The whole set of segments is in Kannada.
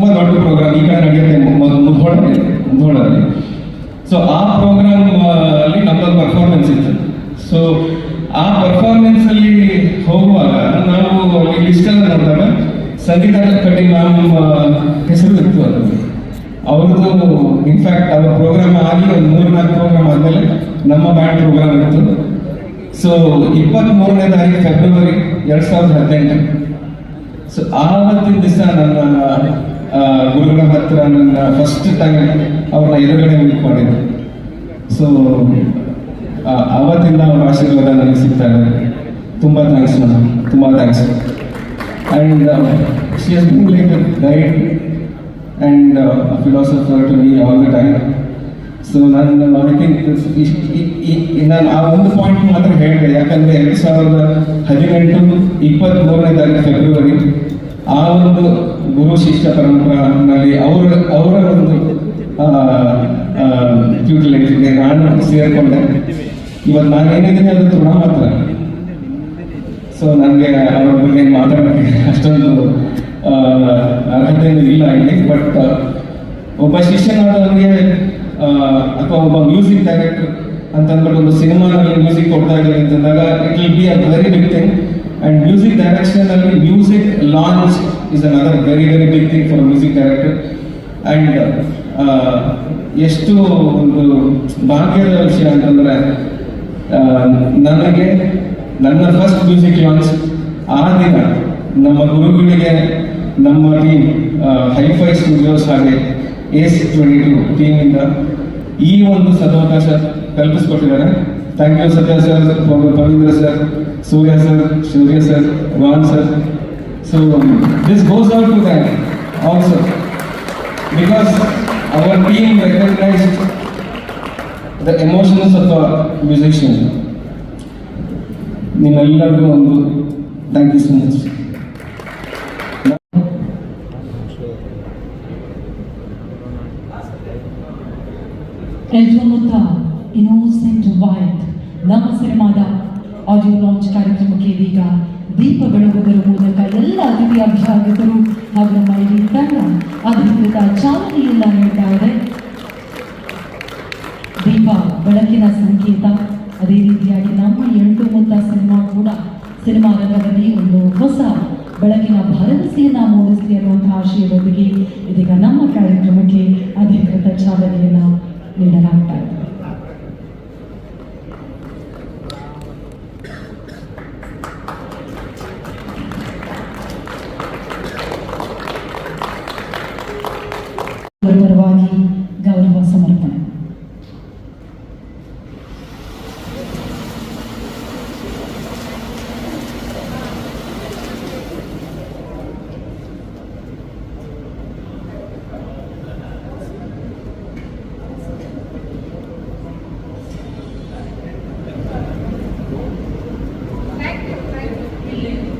ತುಂಬಾ ದೊಡ್ಡ ಪ್ರೋಗ್ರಾಮ್ ಈಗ ನಡೆಯುತ್ತೆ ಮುಧೋಳಲ್ಲಿ ಮುಧೋಳಲ್ಲಿ. ಸೊ ಆ ಪ್ರೋಗ್ರಾಮ್ ಅಲ್ಲಿ ನಮ್ಮದೊಂದು ಪರ್ಫಾರ್ಮೆನ್ಸ್ ಇತ್ತು. ಸೊ ಆ ಪರ್ಫಾರ್ಮೆನ್ಸ್ ಅಲ್ಲಿ ಹೋಗುವಾಗ ನಾವು ಅಲ್ಲಿ ಲಿಸ್ಟಲ್ಲಿ ನೋಡಿದಾಗ ಸಂಗೀತ ಕಟ್ಟಿ ಮ್ಯಾಮ್ ಹೆಸರು ಇತ್ತು ಅದು ಅವ್ರದ್ದು ಇನ್ಫ್ಯಾಕ್ಟ್ ಅವ್ರ ಪ್ರೋಗ್ರಾಮ್ ಆಗಿ ಒಂದು ಮೂರು ನಾಲ್ಕು ಪ್ರೋಗ್ರಾಮ್ ಆದಮೇಲೆ ನಮ್ಮ ಬ್ಯಾಂಡ್ ಪ್ರೋಗ್ರಾಮ್ ಇತ್ತು. ಸೊ ಇಪ್ಪತ್ತ್ ಮೂರನೇ ತಾರೀಕು ಫೆಬ್ರವರಿ ಎರಡ್ ಸಾವಿರದ ಹದಿನೆಂಟು. ಸೊ ಆವತ್ತಿನ ದಿವಸ ನನ್ನ ಗುರುಗಳ ಹತ್ರ ನನ್ನ ಫಸ್ಟ್ ಟೈಮ್ ಅವ್ರನ್ನ ಎದುರುಗಡೆ ಮೀಟ್ ಸೊ ಅವತ್ತಿಂದ ಅವ್ರ ಆಶೀರ್ವಾದ ನನಗೆ ಸಿಗ್ತಾ ಇದೆ. ತುಂಬ ಥ್ಯಾಂಕ್ಸ್ ನಾನು ತುಂಬ thanks and she is been like guide and philosopher to me all the time so ನಾನು ಐ ಥಿಂಕ್ ನಾನು ಆ ಒಂದು ಪಾಯಿಂಟ್ ಮಾತ್ರ ಹೇಳಿದೆ. ಯಾಕಂದರೆ ಎರಡು ಸಾವಿರದ ಹದಿನೆಂಟು ಇಪ್ಪತ್ತ್ಮೂರನೇ ತಾರೀಕು ಫೆಬ್ರವರಿ ಆ ಒಂದು ಗುರು ಶಿಷ್ಯ ಪರಂಪರೆಯಲ್ಲಿ ಅವರ ಅವರ ಒಂದು ಟ್ಯೂಟ್ಲೈಫ್ಗೆ ನಾನು ಸೇರಿಕೊಂಡೆ. ಇವತ್ತು ನಾನು ಏನಿದ್ದೀನಿ ಅದು ತೃಣ ಮಾತ್ರ ಸೊ ನನಗೆ ಅವರ ಬಗ್ಗೆ ಮಾತಾಡೋಕ್ಕೆ ಅಷ್ಟೊಂದು ಆ, ಅರ್ಹತೆಯನ್ನು ಇಲ್ಲ ಇಲ್ಲಿ ಬಟ್ ಒಬ್ಬ ಶಿಷ್ಯನಾದವನಿಗೆ ಅಥವಾ ಒಬ್ಬ ಮ್ಯೂಸಿಕ್ ಡೈರೆಕ್ಟರ್ ಅಂತ ಅಂದ್ಬಿಟ್ಟು ಒಂದು ಸಿನಿಮಾ ಮ್ಯೂಸಿಕ್ ಕೊಡ್ತಾ ಇದ್ದಾರೆ ಅಂತಂದಾಗ it will be a very big thing and music mean, music music launch another very, very very thing for a music director And ಎಷ್ಟು ಒಂದು ಭಾಗ್ಯದ ವಿಷಯ ಅಂತಂದರೆ ನನಗೆ ನನ್ನ ಫಸ್ಟ್ ಮ್ಯೂಸಿಕ್ ಲಾಂಚ್ ಆ ದಿನ ನಮ್ಮ ಗುರುಗಳಿಗೆ ನಮ್ಮ ಟೀಮ್ ಹೈಫೈ ಸ್ಟುಡಿಯೋಸ್ ಹಾಗೆ ಎಸ್ ಟ್ವೆಂಟಿ ಟು ಟೀಮಿಂದ ಈ ಒಂದು ಸದಾವಕಾಶ ಕಲ್ಪಿಸ್ಕೊಟ್ಟಿದ್ದಾರೆ. Thank you Satya sir Pavindra sir Surya sir Surya sir von sir so this goes out to that also because our team recognized the emotions of a musician. ನಿಮ್ಮೆಲ್ಲರಿಗೂ ಒಂದು thank you so much ಎಲ್ರನ್ನೂತ innocent white ನಮ್ಮ ಸಿನಿಮಾದ ಆಡಿಯೋ ಲಾಂಚ್ ಕಾರ್ಯಕ್ರಮಕ್ಕೆ ಇದೀಗ ದೀಪ ಬೆಳಗುವುದರ ಮೂಲಕ ಎಲ್ಲ ಅತಿಥಿ ಅಭ್ಯಾಗತರು ಹಾಗೂ ನಮ್ಮ ಇಡೀ ತಂಡ, ಅಧಿಕೃತ ಚಾಲನೆಯಿಂದ ನೀಡ್ತಾ ಇದೆ. ದೀಪ ಬೆಳಕಿನ ಸಂಕೇತ. ಅದೇ ರೀತಿಯಾಗಿ ನಮ್ಮ ಎಂಟು ಮುತ್ತ ಸಿನಿಮಾ ಕೂಡ ಸಿನಿಮಾ ರಂಗದಲ್ಲಿ ಒಂದು ಹೊಸ ಬೆಳಕಿನ ಭರವಸೆಯನ್ನ ಮೂಡಿಸಿ ಅನ್ನುವಂತಹ ಆಶಯದೊಂದಿಗೆ ಇದೀಗ ನಮ್ಮ ಕಾರ್ಯಕ್ರಮಕ್ಕೆ ಅಧಿಕೃತ ಚಾಲನೆಯನ್ನ ನೀಡಲಾಗ್ತಾ ಇದೆ ಅವರ ಪರವಾಗಿ ಗೌರವ ಸಮರ್ಪಣೆ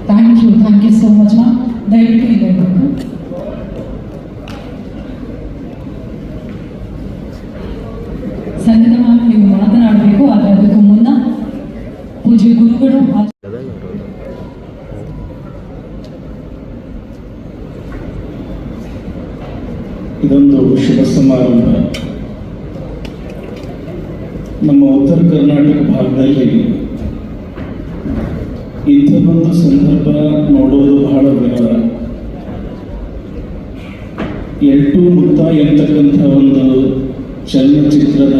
thank you thank you so much ಮಾ ದಯವಿಟ್ಟು ಇದೆ ಮ್ಯಾಮ್ ನೀವು ಮಾತನಾಡಬೇಕು, ಆದರೆ ಅದಕ್ಕೂ ಮುನ್ನ ಪೂಜ್ಯ ಗುರುಗಳು ಇದೊಂದು ಶುಭ ಸಮಾರಂಭ. ನಮ್ಮ ಉತ್ತರ ಕರ್ನಾಟಕ ಭಾಗದಲ್ಲಿ ಇಂಥದ್ದೊಂದು ಸಂದರ್ಭ ನೋಡೋದು ಬಹಳ ವಿರಳ. ಎಂಟು ಮುತ್ತ ಎಂತಕ್ಕಂಥ ಒಂದು ಚಲನಚಿತ್ರದ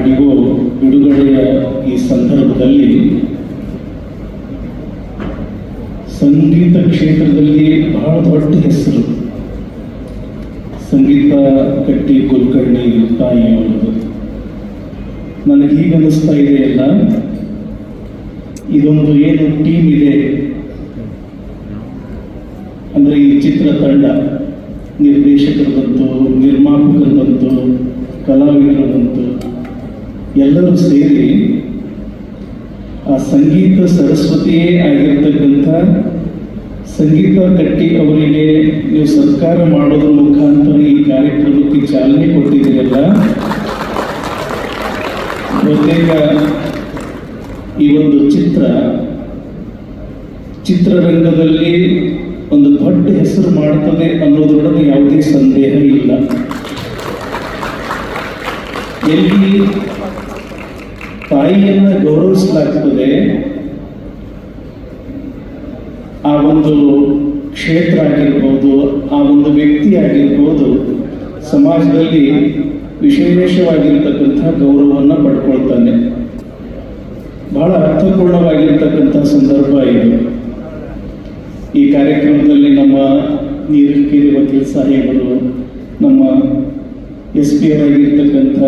ಆಡಿಯೋ ಬಿಡುಗಡೆಯ ಈ ಸಂದರ್ಭದಲ್ಲಿ ಸಂಗೀತ ಕ್ಷೇತ್ರದಲ್ಲಿ ಬಹಳ ದೊಡ್ಡ ಹೆಸರು. ಸಂಗೀತ ಕಟ್ಟಿ ಕುಲಕರ್ಣಿ ತಾಯಿಯವರದು ನನಗೆ ಹೀಗೆ ಅನಿಸ್ತಾ ಇದೆ ಎಲ್ಲ ಇದೊಂದು ಏನು ಟೀಮ್ ಇದೆ? ಅಂದ್ರೆ ಈ ಚಿತ್ರ ತಂಡ, ನಿರ್ದೇಶಕರು ಬಂತು, ನಿರ್ಮಾಪಕರು ಬಂತು, ಕಲಾವಿದರು ಬಂತು. ಎಲ್ಲರೂ ಸೇರಿ ಆ ಸಂಗೀತ ಸರಸ್ವತಿಯೇ ಆಗಿರ್ತಕ್ಕಂಥ ಸಂಗೀತ ಕಟ್ಟಿ ಅವರಿಗೆ ನೀವು ಸತ್ಕಾರ ಮಾಡೋದ್ರ ಮುಖಾಂತರ ಈ ಕಾರ್ಯಕ್ರಮಕ್ಕೆ ಚಾಲನೆ ಕೊಟ್ಟಿದ್ದೀರಲ್ಲ? ಬಹುತೇಕ ಈ ಒಂದು ಚಿತ್ರ ಚಿತ್ರರಂಗದಲ್ಲಿ ಒಂದು ದೊಡ್ಡ ಹೆಸರು ಮಾಡ್ತದೆ ಅನ್ನೋದ್ರೊಳಗೆ ಯಾವುದೇ ಸಂದೇಹ ಇಲ್ಲ. ಎಲ್ಲಿ ತಾಯಿಯನ್ನು ಗೌರವಿಸಲಾಗ್ತದೆ. ಆ ಒಂದು ಕ್ಷೇತ್ರ ಆಗಿರ್ಬೋದು, ಆ ಒಂದು ವ್ಯಕ್ತಿ ಆಗಿರ್ಬೋದು, ಸಮಾಜದಲ್ಲಿ ವಿಶೇಷವಾಗಿರ್ತಕ್ಕಂಥ ಗೌರವವನ್ನು ಪಡ್ಕೊಳ್ತಾನೆ. ಬಹಳ ಅರ್ಥಪೂರ್ಣವಾಗಿರ್ತಕ್ಕಂಥ ಸಂದರ್ಭ ಇದು. ಈ ಕಾರ್ಯಕ್ರಮದಲ್ಲಿ ನಮ್ಮ ನೀಲಗಿರಿ ವಕೀಲ್ ಸಾಹೇಬರು, ನಮ್ಮ ಎಸ್ ಪಿ ಆಗಿರ್ತಕ್ಕಂಥ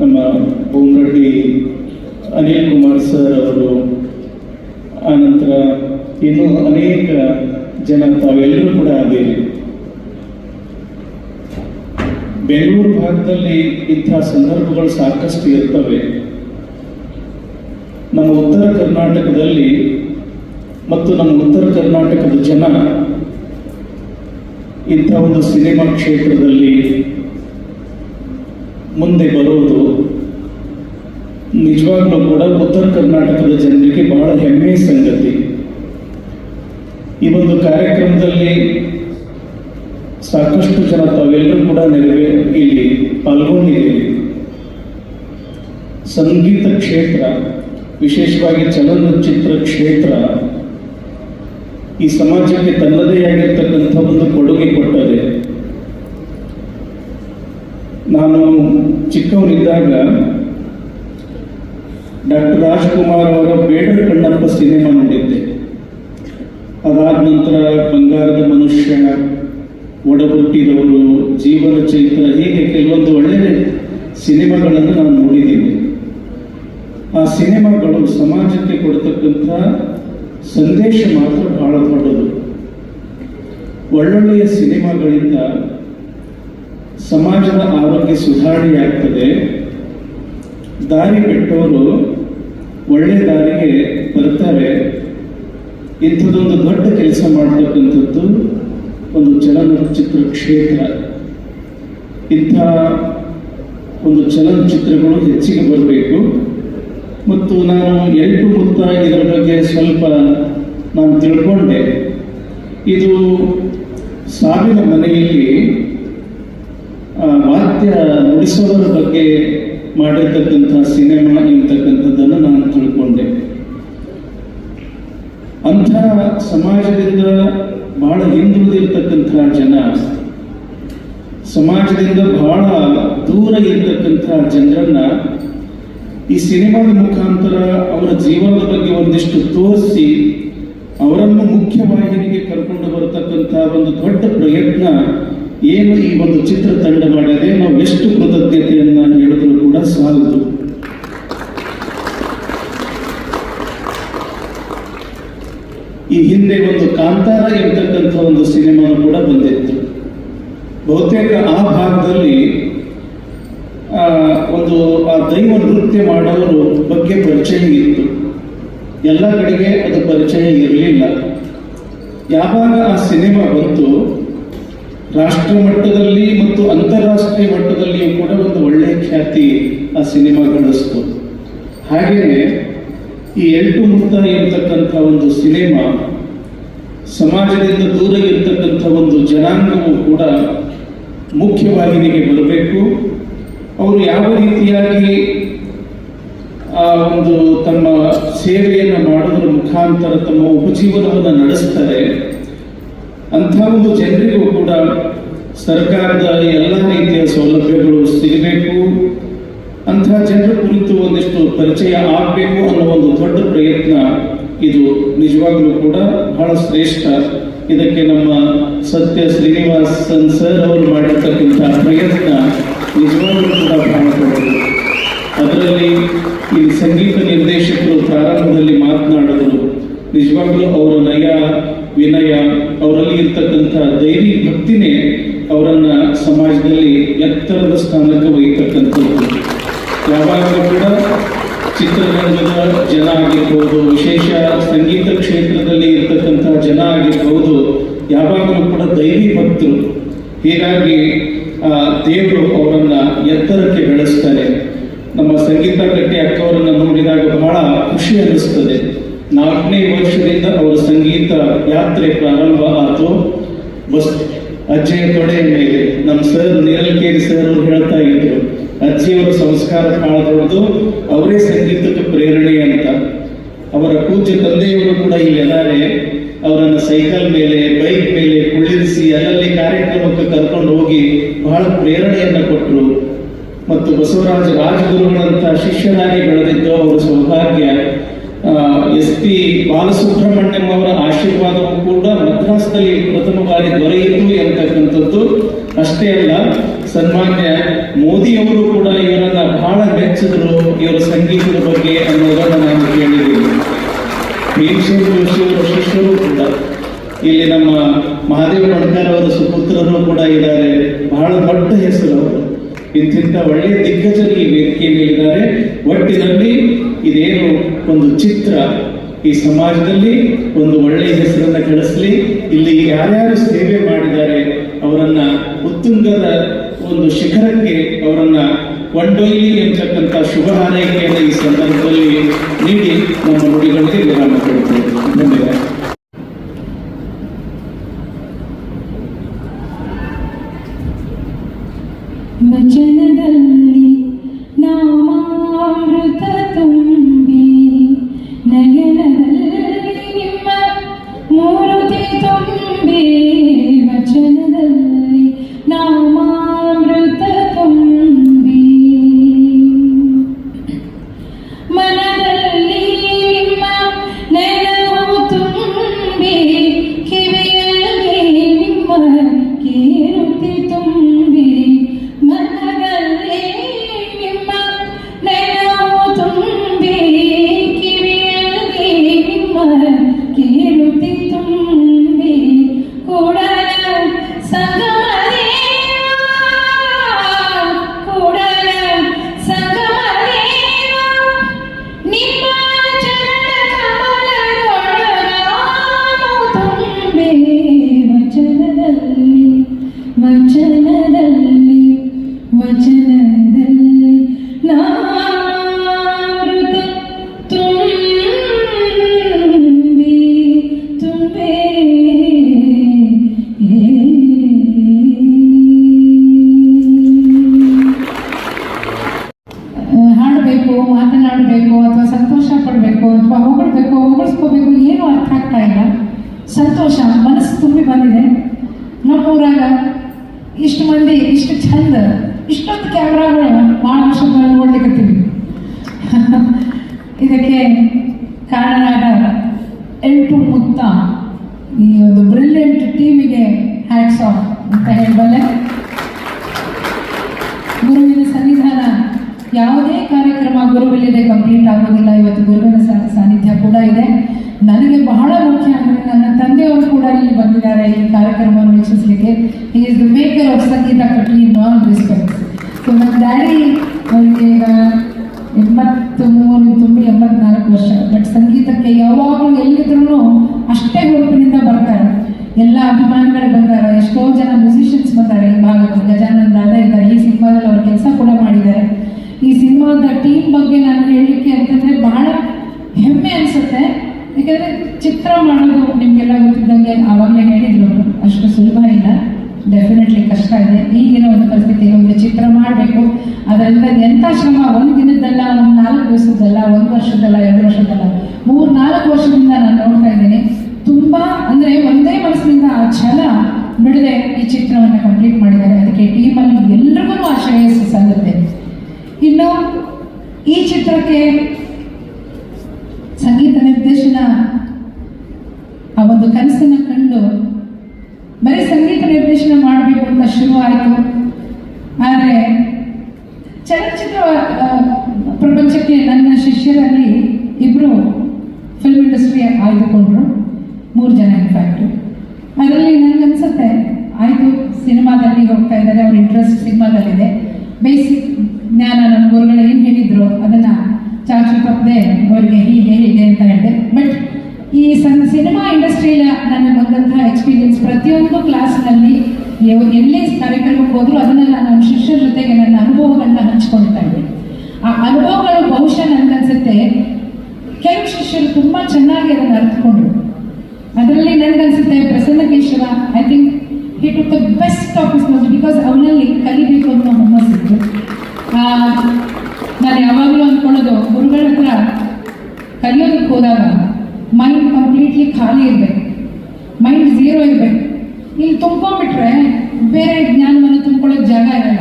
ನಮ್ಮ ಬೊಮ್ಮರೆಡ್ಡಿ ಅನಿಲ್ ಕುಮಾರ್ ಸರ್ ಅವರು, ಆನಂತರ ಇನ್ನೂ ಅನೇಕ ಜನ ತಾವೆಲ್ಲರೂ ಕೂಡ ಆಗಿರಿ. ಬೆಂಗಳೂರು ಭಾಗದಲ್ಲಿ ಇಂಥ ಸಂದರ್ಭಗಳು ಸಾಕಷ್ಟು ಇರ್ತವೆ. ನಮ್ಮ ಉತ್ತರ ಕರ್ನಾಟಕದಲ್ಲಿ ಮತ್ತು ನಮ್ಮ ಉತ್ತರ ಕರ್ನಾಟಕದ ಜನ ಇಂಥ ಒಂದು ಸಿನಿಮಾ ಕ್ಷೇತ್ರದಲ್ಲಿ ಮುಂದೆ ಬರೋದು ನಿಜವಾಗ್ಲೂ ಕೂಡ ಉತ್ತರ ಕರ್ನಾಟಕದ ಜನರಿಗೆ ಬಹಳ ಹೆಮ್ಮೆಯ ಸಂಗತಿ. ಈ ಒಂದು ಕಾರ್ಯಕ್ರಮದಲ್ಲಿ ಸಾಕಷ್ಟು ಜನ ತಾವೆಲ್ಲರೂ ಕೂಡ ನೆರವೇ ಇಲ್ಲಿ ಪಾಲ್ಗೊಂಡಿದ್ದೀವಿ ಸಂಗೀತ ಕ್ಷೇತ್ರ, ವಿಶೇಷವಾಗಿ ಚಲನಚಿತ್ರ ಕ್ಷೇತ್ರ, ಈ ಸಮಾಜಕ್ಕೆ ತನ್ನದೇ ಆಗಿರ್ತಕ್ಕಂಥ ಒಂದು ಕೊಡುಗೆ ಕೊಟ್ಟದೆ. ನಾನು ಚಿಕ್ಕವನಿದ್ದಾಗ ಡಾಕ್ಟರ್ ರಾಜ್ಕುಮಾರ್ ಅವರ ಬೇಡರ ಕಣ್ಣಪ್ಪ ಸಿನಿಮಾ ನೋಡಿದ್ದೆ. ಅದಾದ ನಂತರ ಬಂಗಾರದ ಮನುಷ್ಯ ಒಡಗುಟ್ಟಿದವರು ಜೀವನ ಚೈತ್ರ, ಹೀಗೆ ಕೆಲವೊಂದು ಒಳ್ಳೆಯ ಸಿನಿಮಾಗಳನ್ನು ನಾನು ನೋಡಿದ್ದೀನಿ. ಆ ಸಿನಿಮಾಗಳು ಸಮಾಜಕ್ಕೆ ಕೊಡ್ತಕ್ಕಂಥ ಸಂದೇಶ ಮಾತ್ರ ಬಹಳ ದೊಡ್ಡದು. ಒಳ್ಳೊಳ್ಳೆಯ ಸಿನಿಮಾಗಳಿಂದ ಸಮಾಜದ ಆರೋಗ್ಯ ಸುಧಾರಣೆಯಾಗ್ತದೆ. ದಾರಿ ಬಿಟ್ಟವರು ಒಳ್ಳೆ ದಾರಿಗೆ ಬರ್ತಾರೆ ಇಂಥದ್ದೊಂದು ದೊಡ್ಡ ಕೆಲಸ ಮಾಡತಕ್ಕಂಥದ್ದು ಒಂದು ಚಲನಚಿತ್ರ ಕ್ಷೇತ್ರ. ಇಂಥ ಒಂದು ಚಲನಚಿತ್ರಗಳು ಹೆಚ್ಚಿಗೆ ಬರಬೇಕು. ಮತ್ತು ನಾನು ಎಂಟು ಮುತ್ತ ಇದರ ಬಗ್ಗೆ ಸ್ವಲ್ಪ ನಾನು ತಿಳ್ಕೊಂಡೆ. ಇದು ಸಾವಿನ ಮನೆಯಲ್ಲಿ ವಾದ್ಯ ನುಡಿಸೋದರ ಬಗ್ಗೆ ಮಾಡಿರ್ತಕ್ಕಂಥ ಸಿನಿಮಾ ಎಂತಕ್ಕಂಥದ್ದನ್ನು ನಾನು ತಿಳ್ಕೊಂಡೆ. ಅಂಥ ಸಮಾಜದಿಂದ ಬಹಳ ಹಿಂದುಳಿದಿರ್ತಕ್ಕಂಥ ಜನ, ಸಮಾಜದಿಂದ ಬಹಳ ದೂರ ಇರ್ತಕ್ಕಂಥ ಜನರನ್ನ ಈ ಸಿನಿಮಾದ ಮುಖಾಂತರ ಅವರ ಜೀವನದ ಬಗ್ಗೆ ಒಂದಿಷ್ಟು ತೋರಿಸಿ, ಅವರನ್ನು ಮುಖ್ಯವಾಹಿನಿಗೆ ಕರ್ಕೊಂಡು ಬರತಕ್ಕಂಥ ಒಂದು ದೊಡ್ಡ ಪ್ರಯತ್ನ ಏನು ಈ ಒಂದು ಚಿತ್ರ ತಂಡ ಮಾಡಿದೆ ನಾವು ಎಷ್ಟು ಕೃತಜ್ಞತೆಯನ್ನ ಹೇಳಿದ್ರು ಕೂಡ ಸಾಲದು. ಈ ಹಿಂದೆ ಒಂದು ಕಾಂತಾರ ಇರ್ತಕ್ಕಂಥ ಒಂದು ಸಿನಿಮಾ ಕೂಡ ಬಂದಿತ್ತು. ಬಹುತೇಕ ಆ ಭಾಗದಲ್ಲಿ ಒಂದು, ಆ ದೈವ ನೃತ್ಯ ಮಾಡೋರು ಬಗ್ಗೆ ಪರಿಚಯ ಇತ್ತು. ಎಲ್ಲ ಕಡೆಗೆ ಅದು ಪರಿಚಯ ಇರಲಿಲ್ಲ. ಯಾವಾಗ ಆ ಸಿನಿಮಾ ಬಂತು ರಾಷ್ಟ್ರ ಮಟ್ಟದಲ್ಲಿ ಮತ್ತು ಅಂತಾರಾಷ್ಟ್ರೀಯ ಮಟ್ಟದಲ್ಲಿಯೂ ಕೂಡ ಒಂದು ಒಳ್ಳೆಯ ಖ್ಯಾತಿ ಆ ಸಿನಿಮಾ ಗಳಿಸ್ತು ಹಾಗೆಯೇ ಈ ಎಂಟು ಮುಕ್ತ ಇರತಕ್ಕಂಥ ಒಂದು ಸಿನಿಮಾ, ಸಮಾಜದಿಂದ ದೂರ ಇರತಕ್ಕಂಥ ಒಂದು ಜನಾಂಗವು ಕೂಡ ಮುಖ್ಯವಾಹಿನಿಗೆ ಬರಬೇಕು. ಅವರು ಯಾವ ರೀತಿಯಾಗಿ ಆ ಒಂದು ತಮ್ಮ ಸೇವೆಯನ್ನು ಮಾಡೋದ್ರ ಮುಖಾಂತರ ತಮ್ಮ ಉಪಜೀವನವನ್ನು ನಡೆಸ್ತಾರೆ ಅಂಥ ಒಂದು ಜನರಿಗೂ ಕೂಡ ಸರ್ಕಾರದ ಎಲ್ಲ ರೀತಿಯ ಸೌಲಭ್ಯಗಳು ಸಿಗಬೇಕು. ಅಂಥ ಜನರ ಕುರಿತು ಒಂದಿಷ್ಟು ಪರಿಚಯ ಆಗಬೇಕು ಅನ್ನೋ ಒಂದು ದೊಡ್ಡ ಪ್ರಯತ್ನ ಇದು ನಿಜವಾಗ್ಲೂ ಕೂಡ ಬಹಳ ಶ್ರೇಷ್ಠ. ಇದಕ್ಕೆ ನಮ್ಮ ಸತ್ಯ ಶ್ರೀನಿವಾಸನ್ ಸರ್ ಅವರು ಮಾಡಿರ್ತಕ್ಕಂಥ ಪ್ರಯತ್ನ ನಿಜವಾಗ್ಲೂ ಕೂಡ ಬಹಳ ಅದರಲ್ಲಿ ಈ ಸಂಗೀತ ನಿರ್ದೇಶಕರು ಪ್ರಾರಂಭದಲ್ಲಿ ಮಾತನಾಡಿದರು ನಿಜವಾಗ್ಲೂ ಅವರ ನಯ, ವಿನಯ ಇರ್ತಕ್ಕಂಥ ದೈವಿ ಭಕ್ತಿನೇ ಅವರನ್ನ ಸಮಾಜದಲ್ಲಿ ಎತ್ತರದ ಸ್ಥಾನಕ್ಕೆ ಒಯ್ಯತಕ್ಕಂಥದ್ದು. ಯಾವಾಗಲೂ ಕೂಡ ಚಿತ್ರರಂಗದ ಜನ ಆಗಿರ್ಬೋದು, ವಿಶೇಷ ಸಂಗೀತ ಕ್ಷೇತ್ರದಲ್ಲಿ ಇರ್ತಕ್ಕಂಥ ಜನ ಆಗಿರ್ಬೋದು, ಯಾವಾಗಲೂ ಕೂಡ ದೈವಿ ಭಕ್ತರು. ಹೀಗಾಗಿ, ಆ, ದೇವರು ಅವರನ್ನ ಎತ್ತರಕ್ಕೆ ಬೆಳೆಸ್ತಾರೆ. ನಮ್ಮ ಸಂಗೀತ ಕಟ್ಟಿ ಅಕ್ಕವರನ್ನ ನೋಡಿದಾಗ ಬಹಳ ಖುಷಿ ಅನ್ನಿಸ್ತದೆ. ನಾಲ್ಕನೇ ವರ್ಷದಿಂದ ಅವರ ಸಂಗೀತ ಯಾತ್ರೆ ಪ್ರಾರಂಭ ಆಯಿತು ಅಜ್ಜಿಯ ತೊಡೆಯ ಮೇಲೆ ನಮ್ಮ ಸರ್ ನೀಲಕೇರಿ ಸರ್ ಅವರು ಹೇಳ್ತಾ ಇದ್ರು, ಅಜ್ಜಿಯವರ ಸಂಸ್ಕಾರ ದೊಡ್ಡದು ಅವರೇ ಸಂಗೀತಕ್ಕೆ ಪ್ರೇರಣೆ ಅಂತ. ಅವರ ಪೂಜ್ಯ ತಂದೆಯವರು ಕೂಡ ಇಲ್ಲಿದ್ದಾರೆ ಅವರನ್ನ ಸೈಕಲ್ ಮೇಲೆ, ಬೈಕ್ ಮೇಲೆ ಕುಳ್ಳಿರಿಸಿ ಅಲ್ಲಲ್ಲಿ ಕಾರ್ಯಕ್ರಮಕ್ಕೆ ಕರ್ಕೊಂಡು ಹೋಗಿ ಬಹಳ ಪ್ರೇರಣೆಯನ್ನ ಕೊಟ್ಟರು ಮತ್ತು ಬಸವರಾಜ ರಾಜಗುರುಗಳಂತ ಶಿಷ್ಯನಾಗಿ ಬೆಳೆದಿದ್ದು ಅವರ ಸೌಭಾಗ್ಯ ಎಸ್ ಪಿ ಬಾಲಸುಬ್ರಹ್ಮಣ್ಯಂ ಅವರ ಆಶೀರ್ವಾದವು ಕೂಡ ಮದ್ರಾಸ್ನಲ್ಲಿ ಪ್ರಥಮ ಬಾರಿ ದೊರೆಯಿತು ಎಂತಕ್ಕಂಥದ್ದು ಅಷ್ಟೇ ಅಲ್ಲ, ಸನ್ಮಾನ್ಯ ಮೋದಿಯವರು ಕೂಡ ಇವರನ್ನ ಬಹಳ ಮೆಚ್ಚಿದ್ರು, ಇವರ ಸಂಗೀತದ ಬಗ್ಗೆ ಅನ್ನೋದನ್ನು ನಾನು ಕೇಳಿದ್ದೀನಿ. ಭೀಮಸೇನ್ ಶಿಷ್ಯರು ಕೂಡ, ಇಲ್ಲಿ ನಮ್ಮ ಮಹಾದೇವ ಮಡ್ಕರ್ ಅವರ ಸುಪುತ್ರರು ಕೂಡ ಇದ್ದಾರೆ. ಬಹಳ ದೊಡ್ಡ ಹೆಸರು ಅವರು. ಇಂತಿಂತ ಒಳ್ಳೆಯ ದಿಗ್ಗಜರು ಈ ವೇದಿಕೆ ಮೇಲಿದ್ದಾರೆ ಒಟ್ಟಿನಲ್ಲಿ ಇದೇನು ಒಂದು ಚಿತ್ರ ಈ ಸಮಾಜದಲ್ಲಿ ಒಂದು ಒಳ್ಳೆಯ ಹೆಸರನ್ನ ಕೆಡಿಸಲಿ ಇಲ್ಲಿ ಯಾರ್ಯಾರು ಸೇವೆ ಮಾಡಿದ್ದಾರೆ, ಅವರನ್ನ ಉತ್ತುಂಗದ ಒಂದು ಶಿಖರಕ್ಕೆ ಅವರನ್ನ ಕೊಂಡೊಯ್ಯಲಿ ಎಂತಕ್ಕಂಥ ಶುಭ ಹಾರೈಕೆಯನ್ನು ಈ ಸಂದರ್ಭದಲ್ಲಿ ನೀಡಿ ನಮ್ಮ ನುಡಿಗಳಿಗೆ ವಿರಾಮ ಕೊಡುತ್ತೇವೆ. ಧನ್ಯವಾದ. ಕಾರಣರಾದ ಎಂಟು ಮುತ್ತ, ಈ ಒಂದು ಬ್ರಿಲಿಯಂಟ್ ಟೀಮಿಗೆ ಹ್ಯಾಟ್ಸ್ ಆಫ್ ಅಂತ ಹೇಳಬಲ್ಲೆ. ಗುರುವಿನ ಸನ್ನಿಧಾನ ಯಾವುದೇ ಕಾರ್ಯಕ್ರಮ ಗುರುವಿಲ್ಲದೆ ಕಂಪ್ಲೀಟ್ ಆಗೋದಿಲ್ಲ. ಇವತ್ತು ಗುರುವಿನ ಸಾನ್ನಿಧ್ಯ ಕೂಡ ಇದೆ. ನನಗೆ ಬಹಳ ಮುಖ್ಯ ಅಂದರೆ ನನ್ನ ತಂದೆಯವರು ಕೂಡ ಇಲ್ಲಿ ಬಂದಿದ್ದಾರೆ ಈ ಕಾರ್ಯಕ್ರಮವನ್ನು ವೀಕ್ಷಿಸಲಿಕ್ಕೆ. ಈ ಮೇಕರ್ ಆಫ್ ಸಂಗೀತ ಕಟ್ಲಿ ನಾನ್ ಆಲ್ ರೆಸ್ಪೆಕ್ಟ್ಸ್ ಸೊ ನನ್ನ ಡ್ಯಾಡಿ ಅವರಿಗೆ ಎಂಬತ್ತು ಮೂರು ತುಂಬಿ ಎಂಬತ್ನಾಲ್ಕು ವರ್ಷ. ಬಟ್ ಸಂಗೀತಕ್ಕೆ ಯಾವಾಗಲೂ ಎಲ್ಲಿದ್ರು ಅಷ್ಟೇ ಹುರುಪಿನಿಂದ ಬರ್ತಾರೆ. ಎಲ್ಲ ಅಭಿಮಾನಿಗಳು ಬಂದಾರ, ಎಷ್ಟೋ ಜನ ಮ್ಯೂಸಿಷಿಯನ್ಸ್ ಬಂದಾರೆ ಈ ಭಾಗಕ್ಕೆ ಗಜಾನಂದ ದಾದ ಇದ್ದಾರೆ, ಈ ಸಿನಿಮಾದಲ್ಲಿ ಅವ್ರ ಕೆಲಸ ಕೂಡ ಮಾಡಿದ್ದಾರೆ. ಈ ಸಿನಿಮಾದ ಟೀಮ್ ಬಗ್ಗೆ ನಾನು ಹೇಳಲಿಕ್ಕೆ ಅಂತಂದ್ರೆ ಬಹಳ ಹೆಮ್ಮೆ ಅನಿಸುತ್ತೆ. ಯಾಕಂದ್ರೆ ಚಿತ್ರ ಮಾಡೋದು ನಿಮಗೆಲ್ಲ ಗೊತ್ತಿದ್ದಂಗೆ ಆವಾಗಲೇ ಹೇಳಿದ್ರು ಅಷ್ಟು ಸುಲಭ ಇಲ್ಲ. ಡೆಫಿನೆಟ್ಲಿ ಕಷ್ಟ ಇದೆ. ಈಗಿನ ಒಂದು ಪರಿಸ್ಥಿತಿಯಲ್ಲಿ ಒಂದು ಚಿತ್ರ ಮಾಡಬೇಕು. ಅದರಿಂದ ಎಂಥ ಶ್ರಮ? ಒಂದು ದಿನದ್ದಲ್ಲ, ಒಂದು ನಾಲ್ಕು ದಿವಸದ್ದಲ್ಲ, ಒಂದು ವರ್ಷದ್ದಲ್ಲ, ಎರಡು ವರ್ಷದ್ದಲ್ಲ. ಮೂರು ನಾಲ್ಕು ವರ್ಷದಿಂದ ನಾನು ನೋಡ್ತಾ ಇದ್ದೀನಿ. ತುಂಬ ಅಂದರೆ ಒಂದೇ ಮನಸ್ಸಿನಿಂದ ಆ ಛಲ ಬಿಡದೆ ಈ ಚಿತ್ರವನ್ನು ಕಂಪ್ಲೀಟ್ ಮಾಡಿದ್ದಾರೆ. ಅದಕ್ಕೆ ಟೀಮಲ್ಲಿ ಎಲ್ರಿಗೂ ಆ ಶ್ರೇಯಸ್ಸು ಸಲ್ಲುತ್ತೆ. ಇನ್ನು ಈ ಚಿತ್ರಕ್ಕೆ ಸಂಗೀತ ನಿರ್ದೇಶನ ಆ ಒಂದು ಕನಸನ್ನು ಕಂಡು ಬರೀ ಸಂಗೀತ ನಿರ್ದೇಶನ ಮಾಡಬೇಕು ಅಂತ ಶುರು ಆಯಿತು ಆದರೆ ಚಲನಚಿತ್ರ ಪ್ರಪಂಚಕ್ಕೆ ನನ್ನ ಶಿಷ್ಯರಲ್ಲಿ ಇಬ್ಬರು ಫಿಲ್ಮ್ ಇಂಡಸ್ಟ್ರಿ ಆಯ್ದುಕೊಂಡ್ರು. ಮೂರು ಜನ ಇನ್ಫ್ಯಾಕ್ಟು ಅದರಲ್ಲಿ ನನಗನ್ಸುತ್ತೆ ಆಯಿತು, ಸಿನಿಮಾದಲ್ಲಿ ಹೋಗ್ತಾ ಇದ್ದಾರೆ, ಅವ್ರ ಇಂಟ್ರೆಸ್ಟ್ ಸಿನಿಮಾದಲ್ಲಿದೆ. ಬೇಸಿಕ್ ಜ್ಞಾನ ನನ್ನ ಗುರುಗಳು ಏನು ಹೇಳಿದ್ರು, ಅದನ್ನು ಚಾಚು ತಪ್ಪದೆ ಅವರಿಗೆ ಹೀಗೆ ಹೀಗೆ ಅಂತ ಹೇಳಿದೆ. ಬಟ್ ಈ ಸಣ್ಣ ಸಿನಿಮಾ ಇಂಡಸ್ಟ್ರಿಯ ನನಗೆ ಬಂದಂತಹ ಎಕ್ಸ್ಪೀರಿಯನ್ಸ್ ಪ್ರತಿಯೊಂದು ಕ್ಲಾಸ್ನಲ್ಲಿ ನಲ್ಲಿ ಎಲ್ಲೇ ಕಾರ್ಯಕ್ರಮಕ್ಕೆ ಹೋದರೂ ಅದನ್ನೆಲ್ಲ ನಾನು ಶಿಷ್ಯರ ಜೊತೆಗೆ ನನ್ನ ಅನುಭವಗಳನ್ನ ಹಂಚ್ಕೊಳ್ತಾ ಇದ್ದೆ ಆ ಅನುಭವಗಳು ಬಹುಶಃ ನನಗನ್ಸುತ್ತೆ ಕೆಲವು ಶಿಷ್ಯರು ತುಂಬ ಚೆನ್ನಾಗಿ ಅದನ್ನು ಅರ್ಥಕೊಂಡ್ರು ಅದರಲ್ಲಿ ನನಗನ್ಸುತ್ತೆ Prasanna Keshava I think he to the best of because ಅವನಲ್ಲಿ ಕಲಿಬೇಕು ಅನ್ನೋ ಹುಮ್ಮಸ್ಸಿತ್ತು ಆ, ನಾನು ಯಾವಾಗಲೂ ಅಂದ್ಕೊಳ್ಳೋದು ಗುರುಗಳ ಹತ್ರ ಕಲಿಯೋದಕ್ಕೆ ಹೋದಾಗ ಮೈಂಡ್ ಕಂಪ್ಲೀಟ್ಲಿ ಖಾಲಿ ಇರಬೇಕು ಮೈಂಡ್ ಝೀರೋ ಇರಬೇಕು ಇಲ್ಲಿ ತುಂಬ್ಕೊಂಡ್ಬಿಟ್ರೆ ಬೇರೆ ಜ್ಞಾನವನ್ನು ತುಂಬ್ಕೊಳ್ಳೋಕೆ ಜಾಗ ಇರಲ್ಲ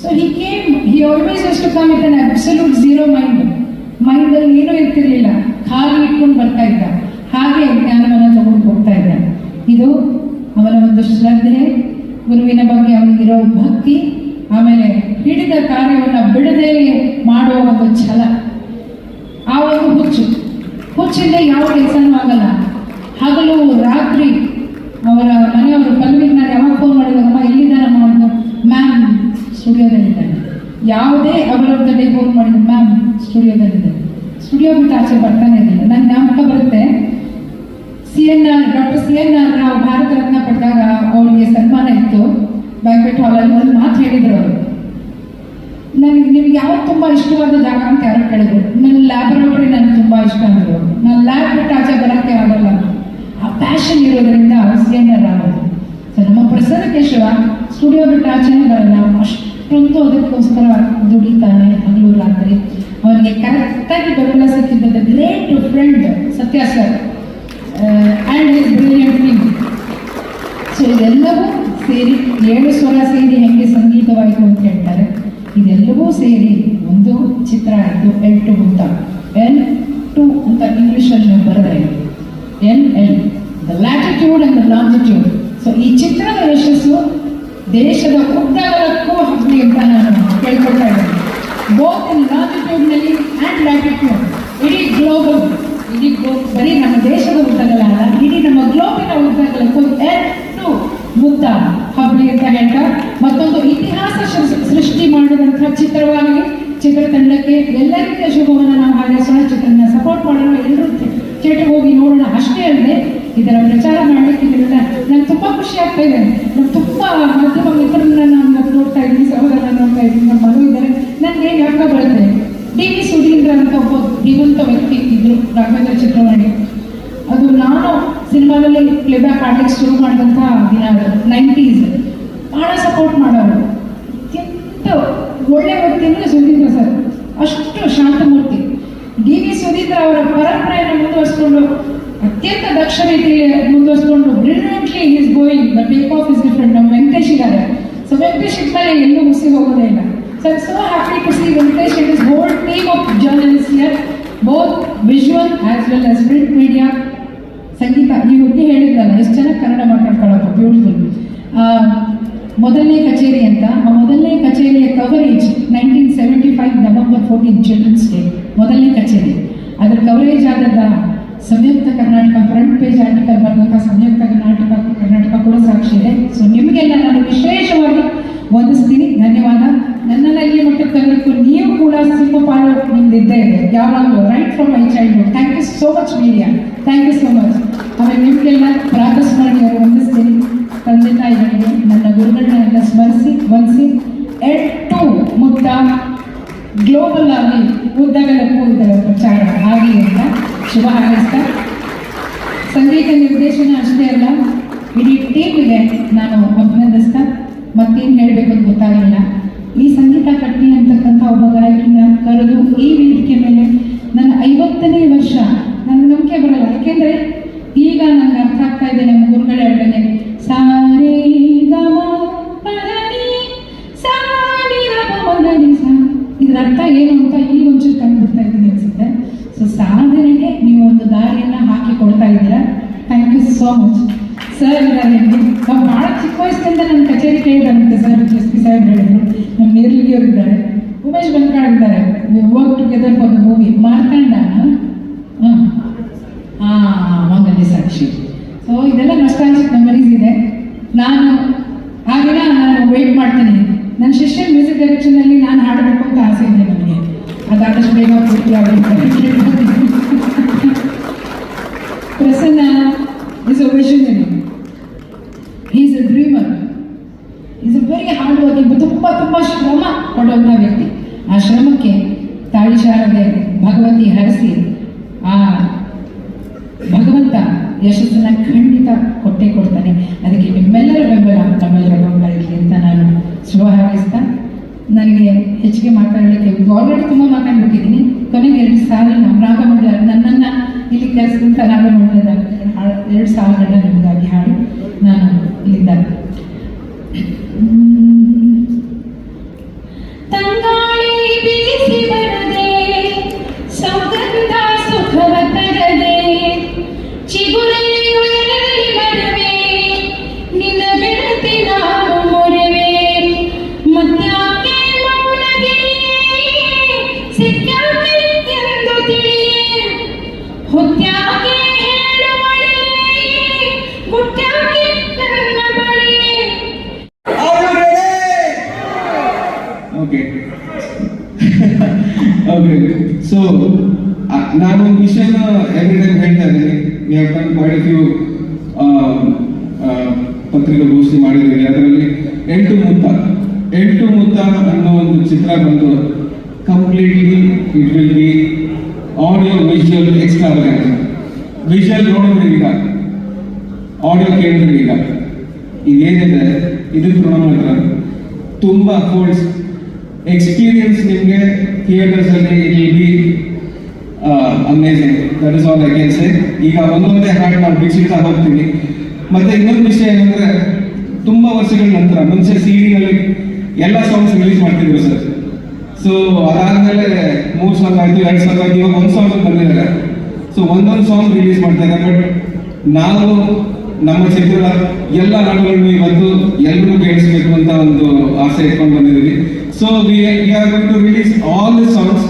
so he came he always use to come with an absolute zero mind ಮೈಂಡಲ್ಲಿ ಏನೂ ಇರ್ತಿರ್ಲಿಲ್ಲ ಖಾಲಿ ಇಟ್ಕೊಂಡು ಬರ್ತಾ ಇದ್ದ ಹಾಗೆ ಜ್ಞಾನವನ್ನು ತಗೊಂಡು ಹೋಗ್ತಾ ಇದ್ದ ಇದು ಅವನ ಒಂದು ಶ್ರದ್ಧೆ ಗುರುವಿನ ಬಗ್ಗೆ ಅವನಿಗಿರೋ ಭಕ್ತಿ ಆಮೇಲೆ ಹಿಡಿದ ಕಾರ್ಯವನ್ನು ಬಿಡದೆ ಮಾಡುವ ಒಂದು ಛಲ ಆ ಒಂದು ಹುಚ್ಚು ಹುಚ್ಚಿಂದ ಯಾವ ಕೆಲಸನೂ ಆಗಲ್ಲ ಹಗಲು ರಾತ್ರಿ ಅವರ ಮನೆಯವರು ಪಲ್ವಿಗೆ ನಾನು ಯಾವಾಗ ಫೋನ್ ಮಾಡಿದಾಗಮ್ಮ ಎಲ್ಲಿದ್ದಾರಮ್ಮ ಅವನು ಮ್ಯಾಮ್ ಸ್ಟುಡಿಯೋದಲ್ಲಿದ್ದಾನೆ ಯಾವುದೇ ಅವರೊಂದಡೆ ಫೋನ್ ಮಾಡಿದ್ರು, ಮ್ಯಾಮ್, ಸ್ಟುಡಿಯೋದಲ್ಲಿದೆ. ಸ್ಟುಡಿಯೋ ಬಿಟ್ಟು ಆಚೆ ಬರ್ತಾನೆ ಇರಲಿಲ್ಲ ನನ್ನ ಜ್ಞಾಪಕ ಬರುತ್ತೆ C N R doctor C N R ನಾವು ಭಾರತ ರತ್ನ ಪಡೆದಾಗ ಅವರಿಗೆ ಸನ್ಮಾನ ಇತ್ತು. ಬ್ಯಾಂಕ್ವೆಟ್ ಹಾಲಲ್ಲಿ ಒಂದು ಮಾತು ಹೇಳಿದ್ರು ಅವರು. ನನಗೆ, ನಿಮ್ಗೆ ಯಾವ ತುಂಬ ಇಷ್ಟವಾದ ಜಾಗ ಅಂತ ಯಾರು ಕೇಳಿದ್ರು. ನನ್ನ ಲ್ಯಾಬೊರೇಟರಿ ನನಗೆ ತುಂಬ ಇಷ್ಟ ಅಂದರು. ನಾನು ಲ್ಯಾಬ್ ಬಿಟ್ಟು ಆಚೆ ಬರೋಕ್ಕೆ ಆಗಲ್ಲ. ಆ ಪ್ಯಾಷನ್ ಇರೋದರಿಂದ ಸಿ ಎನ್ ಆರ್ ಆಗೋದು. ಸೊ ನಮ್ಮ ಪ್ರಸನ್ನ ಕೇಶವ ಸ್ಟುಡಿಯೋ ಬಿಟ್ಟು ಆಚೆನೇ ಬರಲ್ಲ ಅಷ್ಟೊಂದು ಅದಕ್ಕೋಸ್ಕರ ದುಡಿತಾನೆ ಹಗಲು ರಾತ್ರಿ ಅವನಿಗೆ ಕರೆಕ್ಟಾಗಿ ಬೆಂಬಲ ಸಿಕ್ಕಿದ್ದ great friend Satya sir and his brilliant so ಇದೆಲ್ಲವೂ ಸೇರಿ ಏಳು ಸ್ವರ ಸೇರಿ ಹೆಂಗೆ ಸಂಗೀತವಾಯಿತು ಅಂತ ಹೇಳ್ತಾರೆ ಇದೆಲ್ಲವೂ ಸೇರಿ ಒಂದು ಚಿತ್ರ ಆಯಿತು ಎಲ್ ಟು ಅಂತ ಎನ್ ಟು ಅಂತ ಇಂಗ್ಲೀಷಲ್ಲಿ ನಾವು ಬರೆದ್ರೆ N L the latitude and the longitude so ಈ ಚಿತ್ರದ ಯಶಸ್ಸು ದೇಶದ ಉದ್ದಗಲಕ್ಕೂ ಹಬ್ಲಿ ಅಂತ ನಾನು ಕೇಳ್ಕೊಳ್ತಾ ಇದ್ದೀನಿ ಬೋತ್ ಇನ್ ಲಾಟಿಟ್ಯೂಡ್ನಲ್ಲಿ ಆ್ಯಂಡ್ ಲ್ಯಾಟಿಟ್ಯೂಡ್ ಇಡೀ ಗ್ಲೋಬಲ್ ಇಡೀ ಗ್ಲೋ ಬರೀ ನಮ್ಮ ದೇಶದ ಉದ್ದಗಲ ಇಡೀ ನಮ್ಮ ಗ್ಲೋಬಿನ ಉದ್ದಗಲಕ್ಕೂ ಎಷ್ಟು ಮುದ್ದ ಹಬ್ಬಿ ಅಂತ. ಹೇಳ್ತಾ ಮತ್ತೊಂದು ಇತಿಹಾಸ ಸೃಷ್ಟಿ ಮಾಡಿದಂಥ ಚಿತ್ರವಾಗಿ ಚಿತ್ರತಂಡಕ್ಕೆ ಎಲ್ಲರಿಗೂ ಶುಭವನ್ನು ನಾವು ಹಾರೈಸೋಣ. ಚಿತ್ರನ ಸಪೋರ್ಟ್ ಮಾಡೋಣ. ಎಲ್ಲರೂ ಥಿಯೇಟರ್ ಹೋಗಿ ನೋಡೋಣ. ಅಷ್ಟೇ ಅಲ್ಲದೆ ಇದರ ಪ್ರಚಾರ ಮಾಡಲಿಕ್ಕೆ ನಾನು ತುಂಬಾ ಖುಷಿ ಆಗ್ತಾ ಇದೆ. ನಾನು ತುಂಬಾ ಮಾಧ್ಯಮ ಮಿತ್ರರನ್ನ ನಾನು ನೋಡ್ತಾ ಇದ್ದೀನಿ ಸಹೋದರನ ನೋಡ್ತಾ ಇದ್ದೀನಿ, ನಮ್ಮ ಮಗು ಇದ್ದಾರೆ. ನನಗೆ ಯಾಕ ಬರುತ್ತೆ? ಡಿ ವಿ ಸುಧೀಂದ್ರ ಅಂತ ಒಬ್ಬ ಜೀವಂತ ವ್ಯಕ್ತಿ ಇದ್ರು ರಾಘವೇಂದ್ರ ಚಿತ್ರವಾಣಿ. ಅದು ನಾನು ಸಿನಿಮಾದಲ್ಲಿ ಪ್ಲೇಬ್ಯಾಕ್ ಆಡ್ಲಿಕ್ಕೆ ಶುರು ಮಾಡಿದಂತಹ ದಿನ ಅದು ನೈಂಟೀಸ್ ಭಾಳ ಸಪೋರ್ಟ್ ಮಾಡೋರು. ಅತ್ಯಂತ ಒಳ್ಳೆ ವ್ಯಕ್ತಿ ಅಂದರೆ ಸುಧೀಂದ್ರ ಸರ್. ಅಷ್ಟು ಶಾಂತಮೂರ್ತಿ. ಡಿ ವಿ ಸುಧೀಂದ್ರ ಅವರ ಪರಂಪರೆಯನ್ನು ಮುಂದುವರಿಸ್ಕೊಂಡು ಅತ್ಯಂತ ದಕ್ಷ ರೀತಿಯಲ್ಲಿ ಮುಂದುವರಿಸ್ಕೊಂಡು brilliantly is going the take off is different ನಮ್ಮ ವೆಂಕಟೇಶ್ ಇದ್ದಾರೆ. ಸೊ ವೆಂಕಟೇಶ್ ಇದ್ಮೇಲೆ ಎಲ್ಲೂ ಮುಸಿ ಹೋಗೋದೇ ಇಲ್ಲ. So so happy to see Venkatesh it is whole team of journalist here both visual as well as print media Sangeetha ನೀವು ಹುಟ್ಟಿ ಹೇಳಿದ್ರಲ್ಲ ಎಷ್ಟು ಚೆನ್ನಾಗಿ ಕನ್ನಡ ಮಾತಾಡ್ಕೊಳ್ಳೋದು? ಬ್ಯೂಟಿಫುಲ್ ಮೊದಲನೇ ಕಚೇರಿ ಅಂತ. ಆ ಮೊದಲನೇ ಕಚೇರಿಯ coverage nineteen seventy five November fourteen children's day ಮೊದಲನೇ ಕಚೇರಿ. ಅದರ coverage ಆದದ್ದ Samyukta Karnataka front page article Karnataka Samyukta Karnataka Karnataka ಕೂಡ ಸಾಕ್ಷಿ ಇದೆ. ಸೊ ನಿಮಗೆಲ್ಲ ನಾನು ವಿಶೇಷವಾಗಿ ವಂದಿಸ್ತೀನಿ. ಧನ್ಯವಾದ. ನನ್ನೆಲ್ಲ ಈ ಮಟ್ಟಕ್ಕೆ ನೀವು ಕೂಡ ಸಿಂಹ ಪಾಲು ನಿಮ್ದಿದ್ದೇ ಇದೆ. ಯಾವಾಗಲೂ right from my childhood thank you so much media thank you so much ಆಮೇಲೆ ನಿಮಗೆಲ್ಲ ಪ್ರಾತಸ್ಮರಣೀಯರು ವಂದಿಸ್ತೀನಿ. ತಂದೆ ತಾಯಿಗಳಿಗೆ, ನನ್ನ ಗುರುಗಳನ್ನೆಲ್ಲ ಸ್ಮರಿಸಿ, ವಂದಿಸಿ. ಎಟ್ಟು ಮುಕ್ತ ಗ್ಲೋಬಲ್ ಆಗಿ ಉದ್ದಗಲಕ್ಕೂ ಇದರ ಪ್ರಚಾರ ಆಗಲಿ ಅಂತ ಶುಭ ಹಾರೈಸ್ತಾ. ಸಂಗೀತ ನಿರ್ದೇಶನ ಅಷ್ಟೇ ಅಲ್ಲ, ಇಡೀ ಇದೆ. ನಾನು ಅಭಿನಂದಿಸ್ತಾ. ಮತ್ತೇನು ಹೇಳಬೇಕು ಅಂತ ಗೊತ್ತಾಗಲಿಲ್ಲ. ಈ ಸಂಗೀತ ಕಟ್ಟಿ ಅಂತಕ್ಕಂಥ ಒಬ್ಬ ಗಾಯಕಿನ ಕರೆದು ಈ ವೇದಿಕೆ ಮೇಲೆ ನನ್ನ ಐವತ್ತನೇ ವರ್ಷ ನನ್ನ ನಂಬಿಕೆ ಬರಲ್ಲ. ಯಾಕೆಂದರೆ ಈಗ ನನಗೆ ಅರ್ಥ ಆಗ್ತಾ ಇದೆ, ನಮ್ಮ ಗುರುಗಳ ಎರಡನೇ ಸಾರೇ ವಯಸ್ಸಿನಿಂದ ನನ್ನ ಕಚೇರಿ ಕೇಳಿದಂತೆ ಸರ್ ಎಸ್ ಪಿ ಸಾಹೇಬ್ ಹೇಳಿದ್ರು. ನಮ್ಮ ನೇರ್ಲಿಗೆ ಅವರು ಇದ್ದಾರೆ. ಉಮೇಶ್ ಬಂದ್ಕಾಡ್ ಇದ್ದಾರೆ work together for the movie Markanda ಹಾಂ, ಮಂಗಲ್ಯ ಸಾಕ್ಷಿ. ಸೊ ಇದೆಲ್ಲ ನಸ್ಟಾಲಜಿಕ್ ಮೆಮರೀಸ್ ಇದೆ. ನಾನು ಆ ನಾನು ವೆಯ್ಟ್ ಮಾಡ್ತೀನಿ. ನನ್ನ ಶಿಷ್ಯನ್ ಮ್ಯೂಸಿಕ್ ಡೈರೆಕ್ಷನಲ್ಲಿ ನಾನು ಹಾಡಬೇಕು ಅಂತ ಆಸೆ ಇದೆ ನನಗೆ. ಅದಾದಷ್ಟು ಬೇಗ ಪೂರ್ತಿ Prasanna is visionary is a dreamer is a very hard working ತುಂಬ ತುಂಬ ಶ್ರಮ ಪಡುವಂಥ ಹರಿಸಿ. ಆ ಭಗವತಿ ಯಶಸ್ಸನ್ನ ಖಂಡಿತ ಕೊಟ್ಟೆ ಕೊಡ್ತಾನೆ. ಅದಕ್ಕೆ ನಿಮ್ಮೆಲ್ಲರ ಬೆಂಬಲ ನಮ್ಮೆಲ್ಲರ ಬೆಂಬಲ ಅಂತ ನಾನು ಶುಭ ಹಾರೈಸ್ತಾ ನನಗೆ ಹೆಚ್ಚಿಗೆ ಮಾತಾಡಲಿಕ್ಕೆ ಆಲ್ರೆಡಿ ತುಂಬ ಮಾತಾಡ್ಬಿಟ್ಟಿದ್ದೀನಿ. ಕೊನೆಗೆ ಎರಡು ಸಾಲ ನಮ್ಮ ರಾಗಮಂಡಲ ನನ್ನನ್ನು ಇಲ್ಲಿ ಕೆಲಸದಿಂದ ಹಾಡು- ಎರಡು ಸಾವಿರ ನಿಮಗಾಗಿ ಹಾಡು. ನಾನು ಇಲ್ಲಿಂದ ಓಕೆ ಸೊ ನಾನು ವಿಷಯನ ಎವ್ರಿ ಟೈಮ್ ಹೇಳ್ತಾ ಇದ್ದೀನಿ. We have done quite few ಪತ್ರಿಕಾಗೋಷ್ಠಿ ಮಾಡಿದ್ದೀವಿ. ಅದರಲ್ಲಿ ಎಂಟು ಮುತ್ತ ಎಂಟು ಮುತ್ತ ಅನ್ನೋ ಒಂದು ಚಿತ್ರ ಬಂದು completely it will be audio visual extra visual ನೋಡಿದ್ರೆ ಈಗ ಆಡಿಯೋ ಕೇಳಿದ್ರೆ ಈಗ, ಇದೇನಿದೆ? ಇದು ಕ್ರಮ ತುಂಬ ಫೋಲ್ಡ್ಸ್ ಎಕ್ಸ್ಪೀರಿಯನ್ಸ್ ನಿಮಗೆ ಥಿಯೇಟರ್ಸ್ ಅಲ್ಲಿ ಇಲ್ಲಿ be amazing that is all I can say ಈಗ ಒಂದೊಂದೇ ಹಾಡು ನಾವು ಬಿಚ್ಚಿಡ್ತಾ ಹೋಗ್ತೀವಿ ಮತ್ತೆ ಇನ್ನೊಂದು ವಿಷಯ ಏನಂದ್ರೆ, ತುಂಬಾ ವರ್ಷಗಳ ನಂತರ, ಮುಂಚೆ ಸಿ ನಲ್ಲಿ ಎಲ್ಲ ಸಾಂಗ್ಸ್ ರಿಲೀಸ್ ಮಾಡ್ತಿದ್ರು ಸರ್ ಸೊ ಅದಾದ್ಮೇಲೆ ಮೂರು ಸಾಂಗ್ ಆಯ್ತು, ಎರಡು ಸಾಂಗ್ ಆಯ್ತು, ಇವಾಗ ಒಂದು ಸಾಂಗ್ ಬಂದಿದ್ದಾರೆ ಸೊ ಒಂದೊಂದು ಸಾಂಗ್ ರಿಲೀಸ್ ಮಾಡ್ತಾ ಬಟ್ ನಾವು, ನಮ್ಮ ಚಿತ್ರದ ಎಲ್ಲ ಹಾಡುಗಳನ್ನು ಇವತ್ತು ಎಲ್ಲರೂ ಕೇಳಿಸ್ಬೇಕು ಅಂತ ಒಂದು ಆಸೆ ಇಟ್ಕೊಂಡು ಬಂದಿದ್ದೀವಿ. So we are going to release all the songs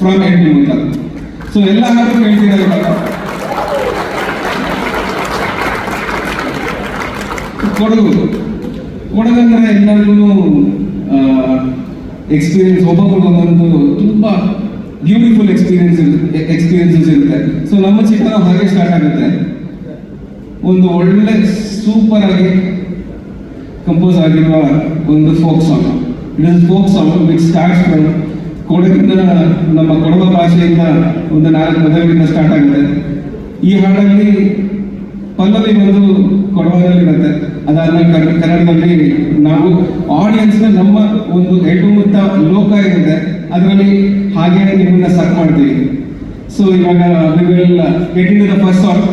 from end ಅಂತ ಸೊ ಎಲ್ಲ ಹಾಡು ಕೇಳ್ತಿದ್ದಾರೆ ಕೊಡಗು ಕೊಡಗು. ಕೊಡಗಂದ್ರೆ ಎಲ್ಲರಿಗೂ ಎಕ್ಸ್ಪೀರಿಯನ್ಸ್ ಒಬ್ಬೊಬ್ಬರು ಒಂದೊಂದು ತುಂಬಾ ಬ್ಯೂಟಿಫುಲ್ ಎಕ್ಸ್ಪೀರಿಯನ್ಸ್ ಎಕ್ಸ್ಪೀರಿಯನ್ಸಸ್ ಇರುತ್ತೆ. ಸೊ ನಮ್ಮ ಚಿತ್ರ ಹಾಗೆ ಸ್ಟಾರ್ಟ್ ಆಗುತ್ತೆ. ಒಂದು ಒಳ್ಳೆ ಸೂಪರ್ ಆಗಿ ಕಂಪೋಸ್ ಆಗಿರುವ ಒಂದು folk song is folk song which starts from ಕೊಡಗಿನ ನಮ್ಮ ಕೊಡವ ಭಾಷೆಯಿಂದ ಒಂದು ನಾಲ್ಕು ಪದಗಳಿಂದ ಸ್ಟಾರ್ಟ್ ಆಗುತ್ತೆ. ಈ ಹಾಡಲ್ಲಿ ಪಲ್ಲವಿ ಒಂದು ಕೊಡವರಲ್ಲಿ ಇರುತ್ತೆ ಕನ್ನಡ ಕನ್ನಡದಲ್ಲಿ ನಾವು ಆಡಿಯನ್ಸ್ನ ನಮ್ಮ ಒಂದು ಎಡು ಮುತ್ತ ಲೋಕ ಇರುತ್ತೆ. ಅದರಲ್ಲಿ ಹಾಗೆ ನಿಮ್ಮನ್ನ ಸಕ್ ಮಾಡ್ತೀವಿ. ಸೊ ಇವಾಗ we will the first song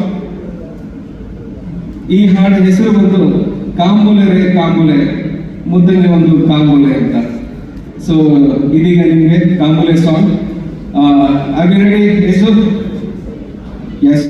ಈ ಹಾಡು ಹೆಸರು ಬಂದು ಕಾಂಬುಲೆ ರೇ ಮುದ್ದಂಗೆ ಒಂದು ಕಾಂಗೋಲೆ ಅಂತ. ಸೊ ಇದೀಗ ನಿಮಗೆ ಕಾಂಬುಲೆ ಸಾಂಗ್ ಎಸ್ ಎಸ್